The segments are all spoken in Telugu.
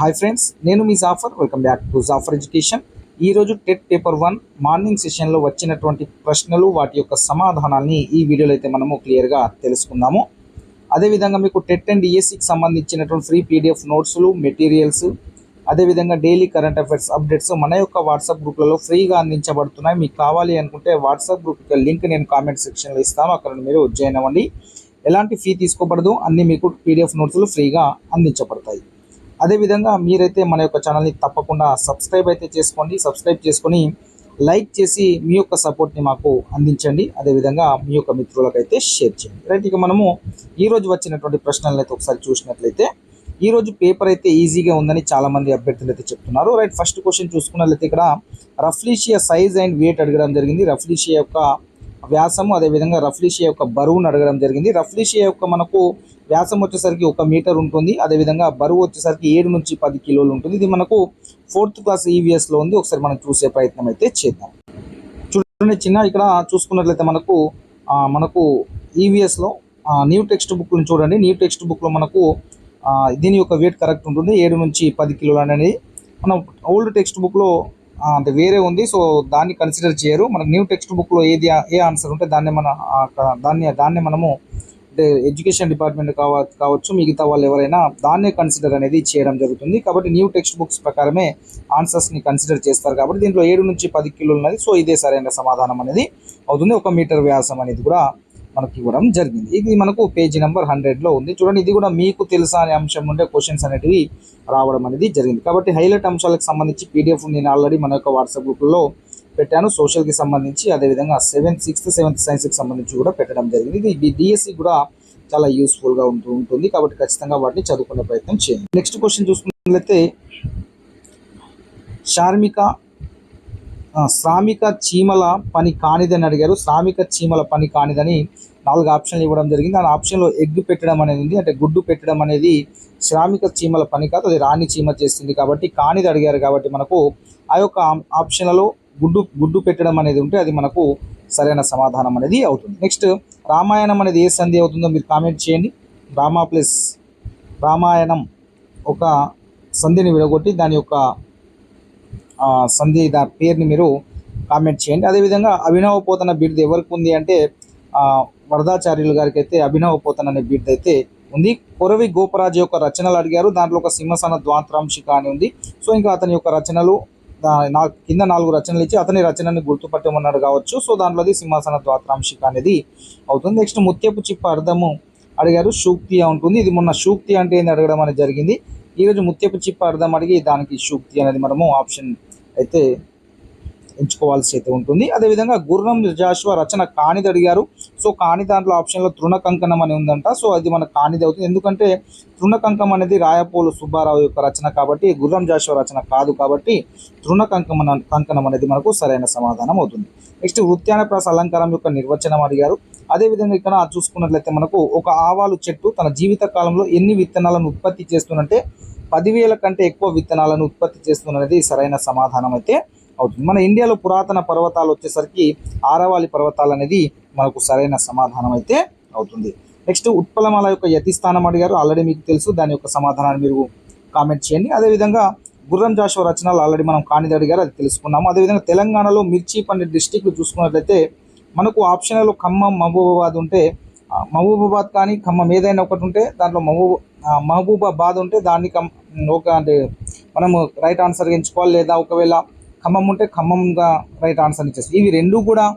హాయ్ ఫ్రెండ్స్ నేను మీ Jafar welcome back to Jafar education ఈరోజు టెట్ పేపర్ వన్ మార్నింగ్ సెషన్లో వచ్చినటువంటి ప్రశ్నలు వాటి యొక్క సమాధానాల్ని ఈ వీడియోలో అయితే మనము క్లియర్గా తెలుసుకుందాము. అదేవిధంగా మీకు టెట్ అండ్ ఈఎస్సికి సంబంధించినటువంటి ఫ్రీ పీడిఎఫ్ నోట్స్లు మెటీరియల్స్ అదేవిధంగా డైలీ కరెంట్ అఫైర్స్ అప్డేట్స్ మన యొక్క వాట్సాప్ గ్రూప్లలో ఫ్రీగా అందించబడుతున్నాయి. మీకు కావాలి అనుకుంటే వాట్సాప్ గ్రూప్ యొక్క లింక్ నేను కామెంట్ సెక్షన్లో ఇస్తాను. అక్కడ మీరు జాయిన్ అవ్వండి. ఎలాంటి ఫీ తీసుకోబడదు అన్ని మీకు పీడిఎఫ్ నోట్స్లు ఫ్రీగా అందించబడతాయి. అదేవిధంగా మీరైతే మన యొక్క ఛానల్ని తప్పకుండా సబ్స్క్రైబ్ అయితే చేసుకోండి సబ్స్క్రైబ్ చేసుకొని లైక్ చేసి మీ యొక్క సపోర్ట్ని మాకు అందించండి. అదేవిధంగా మీ యొక్క మిత్రులకైతే షేర్ చేయండి. రైట్ ఇక మనము ఈరోజు వచ్చినటువంటి ప్రశ్నలను అయితే ఒకసారి చూసినట్లయితే ఈరోజు పేపర్ అయితే ఈజీగా ఉందని చాలామంది అభ్యర్థులు అయితే చెప్తున్నారు. రైట్ ఫస్ట్ క్వశ్చన్ చూసుకున్నట్లయితే ఇక్కడ రఫ్లీషియా సైజ్ అండ్ వెయిట్ అడగడం జరిగింది. రఫ్లీషియా యొక్క వ్యాసము అదేవిధంగా రఫ్లీషియా యొక్క బరువును అడగడం జరిగింది. రఫ్లీషియా యొక్క మనకు వ్యాసం వచ్చేసరికి ఒక మీటర్ ఉంటుంది. అదేవిధంగా బరువు వచ్చేసరికి ఏడు నుంచి పది కిలోలు ఉంటుంది. ఇది మనకు ఫోర్త్ క్లాస్ ఈవీఎస్లో ఉంది. ఒకసారి మనం చూసే ప్రయత్నం అయితే చేద్దాం. చూడండి చిన్న ఇక్కడ చూసుకున్నట్లయితే మనకు మనకు ఈవీఎస్లో న్యూ టెక్స్ట్ బుక్ని చూడండి. న్యూ టెక్స్ట్ బుక్లో మనకు దీని యొక్క వెయిట్ కరెక్ట్ ఉంటుంది. ఏడు నుంచి పది కిలోలు అనేది. మనం ఓల్డ్ టెక్స్ట్ బుక్లో అంటే వేరే ఉంది. సో దాన్ని కన్సిడర్ చేయరు. మనకు న్యూ టెక్స్ట్ బుక్లో ఏది ఏ ఆన్సర్ ఉంటే దాన్ని మన దాన్ని దాన్ని మనము అంటే ఎడ్యుకేషన్ డిపార్ట్మెంట్ కావ కావచ్చు మిగతా వాళ్ళు ఎవరైనా దాన్నే కన్సిడర్ అనేది చేయడం జరుగుతుంది. కాబట్టి న్యూ టెక్స్ట్ బుక్స్ ప్రకారమే ఆన్సర్స్ని కన్సిడర్ చేస్తారు కాబట్టి దీంట్లో ఏడు నుంచి పది కిలోలు ఉన్నది. సో ఇదే సరైన సమాధానం అనేది అవుతుంది. ఒక మీటర్ వ్యాసం అనేది కూడా మనకి ఇవ్వడం జరిగింది. ఇది మనకు పేజీ నెంబర్ హండ్రెడ్లో ఉంది. చూడండి ఇది కూడా మీకు తెలుసా అనే అంశం ఉండే క్వశ్చన్స్ అనేటివి రావడం అనేది జరిగింది. కాబట్టి హైలైట్ అంశాలకు సంబంధించి పీడిఎఫ్ నేను ఆల్రెడీ మన యొక్క వాట్సాప్ గ్రూప్లో పెట్టాను. సోషల్కి సంబంధించి అదేవిధంగా సెవెంత్ సిక్స్త్ సెవెంత్ సైన్స్కి సంబంధించి కూడా పెట్టడం జరిగింది. ఇది డిఎస్సి కూడా చాలా యూస్ఫుల్గా ఉంటూ ఉంటుంది. కాబట్టి ఖచ్చితంగా వాటిని చదువుకునే ప్రయత్నం చేయండి. నెక్స్ట్ క్వశ్చన్ చూసుకున్నట్లయితే శార్మిక శ్రామిక చీమల పని కానిదని అడిగారు. శ్రామిక చీమల పని కానిదని నాలుగు ఆప్షన్లు ఇవ్వడం జరిగింది. ఆ ఆప్షన్లో ఎగ్ పెట్టడం అనేది ఉంది. అంటే గుడ్డు పెట్టడం అనేది శ్రామిక చీమల పని కాదు అది రాణి చీమ చేస్తుంది కాబట్టి కానిది అడిగారు కాబట్టి మనకు ఆ యొక్క ఆప్షన్లలో గుడ్డు గుడ్డు పెట్టడం అనేది ఉంటే అది మనకు సరైన సమాధానం అనేది అవుతుంది. నెక్స్ట్ రామాయణం అనేది ఏ సంధి అవుతుందో మీరు కామెంట్ చేయండి. రామా ప్లస్ రామాయణం ఒక సంధిని విడగొట్టి దాని యొక్క సంధి దా పేరుని మీరు కామెంట్ చేయండి. అదేవిధంగా అభినవ పోతన బిడ్డ ఎవరికి ఉంది అంటే వరదాచార్యులు గారికి అయితే అభినవ పోతన్ అనే బీట్ అయితే ఉంది. కొరవి గోపరాజు యొక్క రచనలు అడిగారు. దాంట్లో ఒక సింహసన ద్వాంతరాంశిక అని ఉంది. సో ఇంకా అతని యొక్క రచనలు నా కింద నాలుగు రచనలు ఇచ్చి అతని రచనని గుర్తుపట్టమన్నాడు కావచ్చు. సో దాంట్లోది సింహాసన ద్వాత్రాంశిక అనేది అవుతుంది. నెక్స్ట్ ముత్యపు చిప్ప అర్థము అడిగారు. సూక్తి ఉంటుంది. ఇది మొన్న సూక్తి అంటే ఏంది అడగడం అనేది జరిగింది. ఈరోజు ముత్యపు చిప్ప అర్థం అడిగి దానికి సూక్తి అనేది మనము ఆప్షన్ అయితే ఎంచుకోవాల్సి అయితే ఉంటుంది. అదేవిధంగా గుర్రం జాషువా రచన కానిది అడిగారు. సో కాని దాంట్లో ఆప్షన్లో తృణ కంకణం అని ఉందంట. సో అది మనకు కానిది అవుతుంది. ఎందుకంటే తృణ కంకం అనేది రాయపోలు సుబ్బారావు యొక్క రచన కాబట్టి గుర్రం జాషువా రచన కాదు కాబట్టి తృణ కంకణం అనేది మనకు సరైన సమాధానం అవుతుంది. నెక్స్ట్ వృత్యానప్రాస అలంకారం యొక్క నిర్వచనం అడిగారు. అదేవిధంగా ఇక్కడ చూసుకున్నట్లయితే మనకు ఒక ఆవాలు చెట్టు తన జీవిత కాలంలో ఎన్ని విత్తనాలను ఉత్పత్తి చేస్తుందంటే పదివేల కంటే ఎక్కువ విత్తనాలను ఉత్పత్తి చేస్తున్నది సరైన సమాధానం అయితే అవుతుంది. మన ఇండియాలో పురాతన పర్వతాలు వచ్చేసరికి ఆరవాలి పర్వతాలు అనేది మనకు సరైన సమాధానం అయితే అవుతుంది. నెక్స్ట్ ఉత్పలమాల యొక్క యతిస్థానం అడిగారు. ఆల్రెడీ మీకు తెలుసు దాని యొక్క సమాధానాన్ని మీరు కామెంట్ చేయండి. అదేవిధంగా గుర్రం జాషువ రచనలు ఆల్రెడీ మనం కానిది అడిగారు అది తెలుసుకున్నాము. అదేవిధంగా తెలంగాణలో మిర్చి పండే డిస్టిక్లు చూసుకున్నట్లయితే మనకు ఆప్షన్లో ఖమ్మం మహబూబాబాద్ ఉంటే మహబూబాబాద్ కానీ ఖమ్మం ఏదైనా ఒకటి ఉంటే దాంట్లో మహబూబ్ మహబూబాబాద్ ఉంటే దాన్ని కం ఒక అంటే మనము రైట్ ఆన్సర్ ఎంచుకోవాలి. లేదా ఒకవేళ ఖమ్మం ఉంటే ఖమ్మంగా రైట్ ఆన్సర్ ఇచ్చేసి ఇవి రెండు కూడా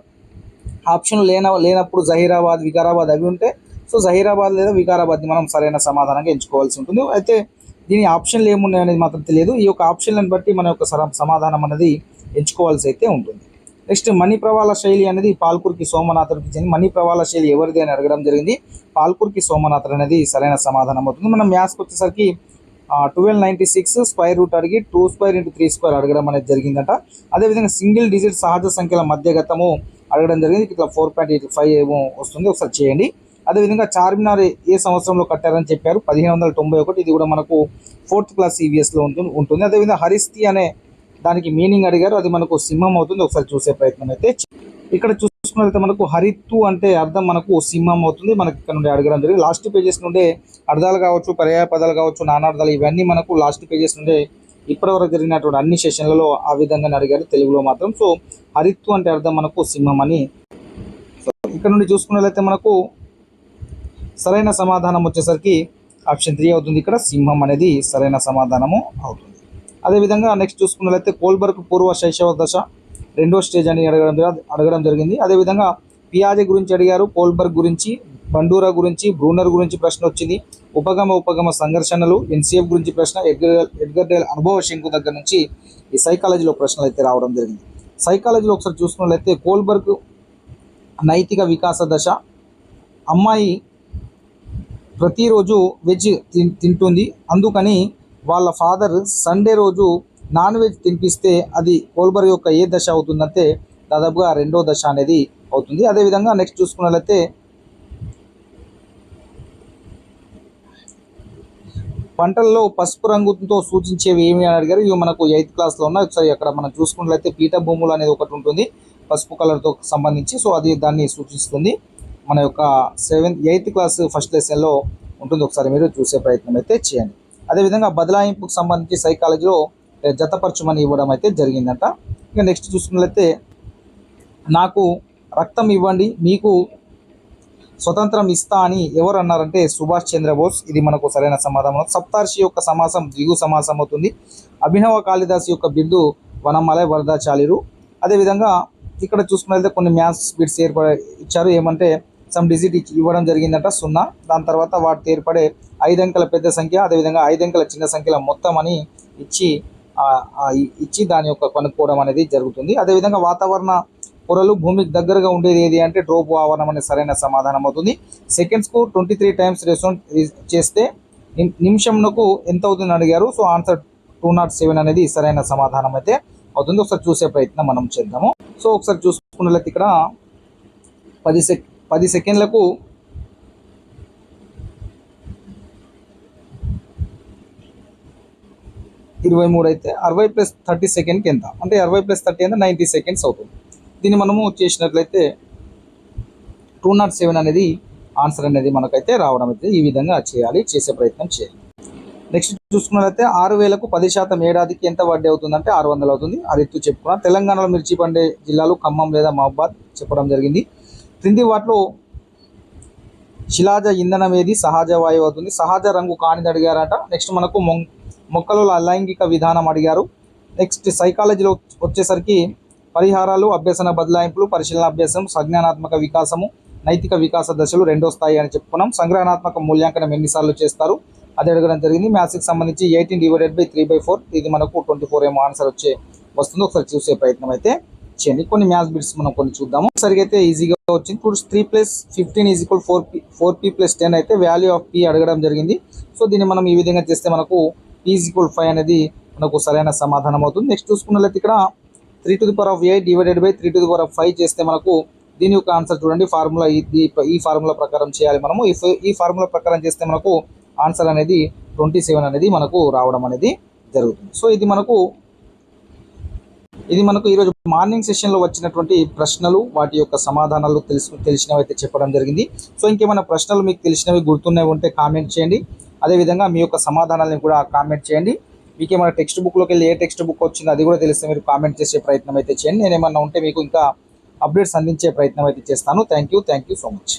ఆప్షన్ లేన లేనప్పుడు జహీరాబాద్ వికారాబాద్ అవి ఉంటే సో జహీరాబాద్ లేదా వికారాబాద్ని మనం సరైన సమాధానంగా ఎంచుకోవాల్సి ఉంటుంది. అయితే దీని ఆప్షన్లు ఏమున్నాయి అనేది మాత్రం తెలియదు. ఈ యొక్క ఆప్షన్లను బట్టి మన యొక్క సర- సమాధానం అనేది ఎంచుకోవాల్సి అయితే ఉంటుంది. నెక్స్ట్ మణి ప్రవాళ శైలి అనేది పాల్కుర్కి సోమనాథుడికి చెంది మణి ప్రవాళ శైలి ఎవరిది అని అడగడం జరిగింది. పాల్కుర్కి సోమనాథుడు అనేది సరైన సమాధానం అవుతుంది. మనం మ్యాథ్స్కి వచ్చేసరికి twelve ninety six square root అడిగి two square into three square అడగడం అనేది జరిగిందట. అదేవిధంగా సింగిల్ డిజిట్ సహజ సంఖ్యల మధ్యగతము అడగడం జరిగింది. ఇట్లా ఫోర్ పాయింట్ ఎయిట్ ఫైవ్ ఏమో వస్తుంది. ఒకసారి చేయండి. అదేవిధంగా చార్మినార్ ఏ సంవత్సరంలో కట్టారని చెప్పారు. పదిహేను వందల తొంభై ఒకటి. ఇది కూడా మనకు ఫోర్త్ క్లాస్ సివిఎస్లో ఉంటుంది ఉంటుంది. అదేవిధంగా హరిస్తి అనే దానికి మీనింగ్ అడిగారు. అది మనకు సింహం అవుతుంది. ఒకసారి చూసే ప్రయత్నం అయితే. ఇక్కడ చూ చూసుకున్నట్లయితే మనకు హరిత్తు అంటే అర్థం మనకు సింహం అవుతుంది. మనకి ఇక్కడ నుండి అడగడం జరిగింది. లాస్ట్ పేజెస్ నుండే అర్థాలు కావచ్చు పర్యాయ పదాలు కావచ్చు నానార్థాలు ఇవన్నీ మనకు లాస్ట్ పేజెస్ నుండే ఇప్పటివరకు జరిగినటువంటి అన్ని సెషన్లలో ఆ విధంగా అడిగారు తెలుగులో మాత్రం. సో హరిత్తు అంటే అర్థం మనకు సింహం అని. ఇక్కడ నుండి చూసుకున్నట్లయితే మనకు సరైన సమాధానం వచ్చేసరికి ఆప్షన్ త్రీ అవుతుంది. ఇక్కడ సింహం అనేది సరైన సమాధానము అవుతుంది. అదేవిధంగా నెక్స్ట్ చూసుకున్నట్లయితే కోల్బర్గ్ పూర్వ శైశవ దశ. రెండో స్టేజ్ అని అడగడం అడగడం జరిగింది. అదేవిధంగా పియాజే గురించి అడిగారు కోల్బర్గ్ గురించి బండూరా గురించి బ్రూనర్ గురించి ప్రశ్న వచ్చింది. ఉపగమ ఉపగమ సంఘర్షణలు ఎన్సీఎఫ్ గురించి ప్రశ్న ఎడ్గర్ ఎడ్గర్ డేల్ అనుభవ శంకు దగ్గర నుంచి ఈ సైకాలజీలో ప్రశ్నలు అయితే రావడం జరిగింది. సైకాలజీలో ఒకసారి చూసుకున్నట్లయితే కోల్బర్గ్ నైతిక వికాస దశ. అమ్మాయి ప్రతిరోజు వెజ్ తింటుంది. అందుకని వాళ్ళ ఫాదర్ సండే రోజు నాన్ వెజ్ తినిపిస్తే అది కోల్బర్ యొక్క ఏ దశ అవుతుందంటే దాదాపుగా రెండో దశ అనేది అవుతుంది. అదేవిధంగా నెక్స్ట్ చూసుకున్నట్లయితే పంటల్లో పసుపు రంగుతో సూచించేవి ఏమి అని అడిగారు. ఇవి మనకు ఎయిత్ క్లాస్లో ఉన్నాయి. ఒకసారి అక్కడ మనం చూసుకున్నట్లయితే పీఠ భూములు అనేది ఒకటి ఉంటుంది. పసుపు కలర్తో సంబంధించి. సో అది దాన్ని సూచిస్తుంది. మన యొక్క సెవెంత్ ఎయిత్ క్లాస్ ఫస్ట్ లెసన్లో ఉంటుంది. ఒకసారి మీరు చూసే ప్రయత్నం అయితే చేయండి. అదేవిధంగా బదలాయింపుకు సంబంధించి సైకాలజీలో జతపరచమని ఇవ్వడం అయితే జరిగిందంట. ఇక నెక్స్ట్ చూసుకున్నట్లయితే నాకు రక్తం ఇవ్వండి మీకు స్వతంత్రం ఇస్తా అని ఎవరు అన్నారంటే సుభాష్ చంద్రబోస్. ఇది మనకు సరైన సమాధానం. సప్తార్షి యొక్క సమాసం ద్విగు సమాసం అవుతుంది. అభినవ కాళిదాస్ యొక్క బిందు వనమలై వరదాచార్యులు అదేవిధంగా ఇక్కడ చూసుకున్నట్లయితే కొన్ని మ్యాథ్స్ బిట్స్ ఏర్పడ ఇచ్చారు. ఏమంటే సమ్ డిజిట్ ఇవ్వడం జరిగిందంట సున్నా. దాని తర్వాత వాటితో ఏర్పడే ఐదు అంకెల పెద్ద సంఖ్య అదేవిధంగా ఐదు అంకెల చిన్న సంఖ్యల మొత్తం అని ఇచ్చి ఇచ్చి దాని యొక్క కొనుక్కోవడం అనేది జరుగుతుంది. అదేవిధంగా వాతావరణ పొరలు భూమికి దగ్గరగా ఉండేది ఏది అంటే డ్రోప్ ఆవరణం అనేది సరైన సమాధానం అవుతుంది. సెకండ్స్కు ట్వంటీ త్రీ టైమ్స్ రెస్పాండ్ చేస్తే నిమిషంకు ఎంత అవుతుంది అడిగారు. So answer two naught seven అనేది సరైన సమాధానం అయితే అవుతుంది. ఒకసారి చూసే ప్రయత్నం మనం చేద్దాము. సో ఒకసారి చూసుకున్నట్లయితే ఇక్కడ పది సెక్ పది సెకండ్లకు ఇరవై మూడు అయితే అరవై ప్లస్ థర్టీ సెకండ్కి ఎంత? అంటే అరవై ప్లస్ థర్టీ అంటే నైంటీ సెకండ్స్ అవుతుంది. దీన్ని మనము చేసినట్లయితే టూ నాట్ సెవెన్ అనేది ఆన్సర్ అనేది మనకైతే రావడం అయితే ఈ విధంగా చేయాలి చేసే ప్రయత్నం చేయాలి. నెక్స్ట్ చూసుకున్నట్లయితే ఆరు వేలకు పది శాతం ఏడాదికి ఎంత వడ్డీ అవుతుందంటే ఆరు వందలు అవుతుంది. అది ఎత్తు చెప్పుకున్నా. తెలంగాణలో మిర్చి పండే జిల్లాలు ఖమ్మం లేదా మహబాద్ చెప్పడం జరిగింది. క్రింది వాటిలో శిలాజ ఇంధనం ఏది? సహజ వాయువు అవుతుంది. సహజ రంగు కానిది అడిగారట నెక్స్ట్ మనకు మొం- మొక్కలలో అలైంగిక విధానం అడిగారు. నెక్స్ట్ సైకాలజీలో వచ్చేసరికి పరిహారాలు అభ్యసన బదలాయింపులు పరిశీలన అభ్యాసం సంజ్ఞానాత్మక వికాసము నైతిక వికాస దశలు రెండో స్థాయి అని చెప్పుకున్నాం. సంగ్రహణాత్మక మూల్యాంకనం ఎన్నిసార్లు చేస్తారు? అది అడగడం జరిగింది. మ్యాథ్స్కి సంబంధించి eighteen divided by three by four. ఇది మనకు ట్వంటీ ఫోర్ ఏమో ఆన్సర్ వచ్చే వస్తుందో. ఒకసారి చూసే ప్రయత్నం అయితే చేయండి. కొన్ని మ్యాథ్స్ బిట్స్ మనం కొన్ని చూద్దాము. సరిగా అయితే ఈజీగా వచ్చింది. ఇప్పుడు three plus fifteen is equal four P four P plus ten అయితే వాల్యూ ఆఫ్ పీ అడగడం జరిగింది. సో దీన్ని మనం ఈ విధంగా చేస్తే మనకు ఈక్వల్ ఫైవ్ అనేది మనకు సరైన సమాధానం అవుతుంది. నెక్స్ట్ చూసుకున్నట్లయితే ఇక్కడ three to the power of A divided by three to the power of five చేస్తే మనకు దీని యొక్క ఆన్సర్ చూడండి. ఫార్ములా ఈ ఫార్ములా ప్రకారం చేయాలి మనము. ఈ ఈ ఫార్ములా ప్రకారం చేస్తే మనకు ఆన్సర్ అనేది ట్వంటీ సెవెన్ అనేది మనకు రావడం అనేది జరుగుతుంది. సో ఇది మనకు ఇది మనకు ఈరోజు మార్నింగ్ సెషన్లో వచ్చినటువంటి ప్రశ్నలు వాటి యొక్క సమాధానాలు తెలుసు తెలిసినవి అయితే చెప్పడం జరిగింది. సో ఇంకేమైనా ప్రశ్నలు మీకు తెలిసినవి గుర్తున్నవి ఉంటే కామెంట్ చేయండి. అదేవిధంగా మీ యొక్క సమాధానాలను కూడా కామెంట్ చేయండి. మీకు ఏమైనా టెక్స్ట్ బుక్లోకి వెళ్ళి ఏ టెక్స్ట్ బుక్ వచ్చిందో అది కూడా తెలిస్తే మీరు కామెంట్ చేసే ప్రయత్నం అయితే చేయండి. నేను ఏమన్నా ఉంటే మీకు ఇంకా అప్డేట్స్ అందించే ప్రయత్నం అయితే చేస్తాను. Thank you thank you so much